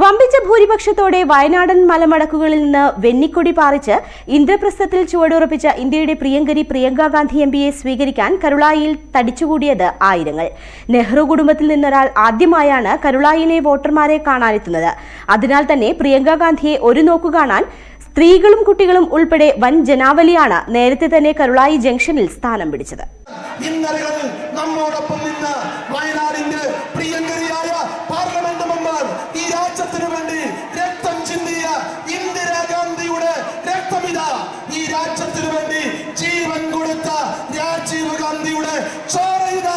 വമ്പിച്ച ഭൂരിപക്ഷത്തോടെ വയനാടൻ മലമടക്കുകളിൽ നിന്ന് വെന്നിക്കൊടി പാറിച്ച് ഇന്ദ്രപ്രസ്ഥത്തിൽ ചുവടുറപ്പിച്ച ഇന്ത്യയുടെ പ്രിയങ്കരി പ്രിയങ്ക ഗാന്ധി എം പിയെ സ്വീകരിക്കാൻ കരുളായിയിൽ തടിച്ചുകൂടിയത് ആയിരങ്ങൾ. നെഹ്റു കുടുംബത്തിൽ നിന്നൊരാൾ ആദ്യമായാണ് കരുളായിലെ വോട്ടർമാരെ കാണാനെത്തുന്നത്. അതിനാൽ തന്നെ പ്രിയങ്ക ഗാന്ധിയെ ഒരു നോക്കു കാണാൻ സ്ത്രീകളും കുട്ടികളും ഉൾപ്പെടെ വൻ ജനാവലിയാണ് നേരത്തെ തന്നെ കരുളായി ജംഗ്ഷനിൽ സ്ഥാനം പിടിച്ചത്. നമ്മോടൊപ്പം നിന്ന് വയനാടിന്റെ രാജ്യത്തിനു വേണ്ടി രക്തം ചിന്തിയ ഇന്ദിരാഗാന്ധിയുടെ രക്തമിത. ഈ രാജ്യത്തിനു വേണ്ടി ജീവൻ കൊടുത്ത രാജീവ് ഗാന്ധിയുടെ ചോരയിത.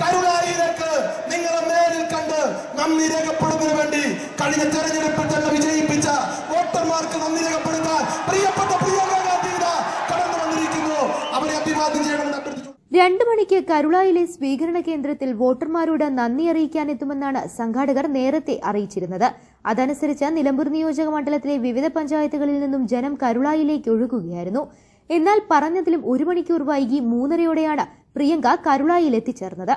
കരുണായിലേക്ക് നിങ്ങളെ നേരിൽ കണ്ട് നന്ദി രേഖപ്പെടുന്നതിന് വേണ്ടി കഴിഞ്ഞ തെരഞ്ഞെടുപ്പിൽ തന്നെ വിജയിപ്പിച്ച വോട്ടർമാർക്ക് നന്ദി രേഖപ്പെടുത്താൻ പ്രിയപ്പെട്ട പ്രിയങ്ക ഗാന്ധി കടന്നു വന്നിരിക്കുന്നു. അവരെ അഭിവാദ്യം ചെയ്യണമെന്ന് രണ്ടു മണിക്ക് കരുളായിലെ സ്വീകരണ കേന്ദ്രത്തിൽ വോട്ടർമാരോട് നന്ദി അറിയിക്കാനെത്തുമെന്നാണ് സംഘാടകർ നേരത്തെ അറിയിച്ചിരുന്നത്. അതനുസരിച്ച് നിലമ്പൂർ നിയോജക മണ്ഡലത്തിലെ വിവിധ പഞ്ചായത്തുകളിൽ നിന്നും ജനം കരുളായിലേക്ക് ഒഴുകുകയായിരുന്നു. എന്നാൽ പറഞ്ഞതിലും ഒരു മണിക്കൂർ വൈകി മൂന്നരയോടെയാണ് പ്രിയങ്ക കരുളായിൽ എത്തിച്ചേർന്നത്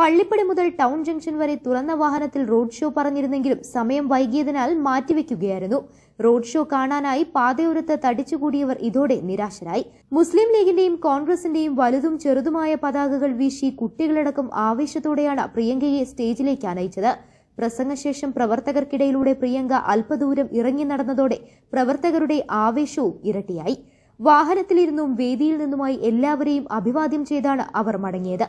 പള്ളിപ്പടി മുതൽ ടൗൺ ജംഗ്ഷൻ വരെ തുറന്ന വാഹനത്തിൽ റോഡ് ഷോ പറഞ്ഞിരുന്നെങ്കിലും സമയം വൈകിയതിനാൽ മാറ്റിവെക്കുകയായിരുന്നു. റോഡ് ഷോ കാണാനായി പാതയോരത്ത് തടിച്ചുകൂടിയവർ ഇതോടെ നിരാശരായി. മുസ്ലിം ലീഗിന്റെയും കോൺഗ്രസിന്റെയും വലുതും ചെറുതുമായ പതാകകൾ വീശി കുട്ടികളടക്കം ആവേശത്തോടെയാണ് പ്രിയങ്കയെ സ്റ്റേജിലേക്ക് അനയിച്ചത് പ്രസംഗശേഷം പ്രവർത്തകർക്കിടയിലൂടെ പ്രിയങ്ക അല്പദൂരം ഇറങ്ങി നടന്നതോടെ പ്രവർത്തകരുടെ ആവേശവും ഇരട്ടിയായി. വാഹനത്തിലിരുന്നും വേദിയിൽ നിന്നുമായി എല്ലാവരെയും അഭിവാദ്യം ചെയ്താണ് അവർ മടങ്ങിയത്.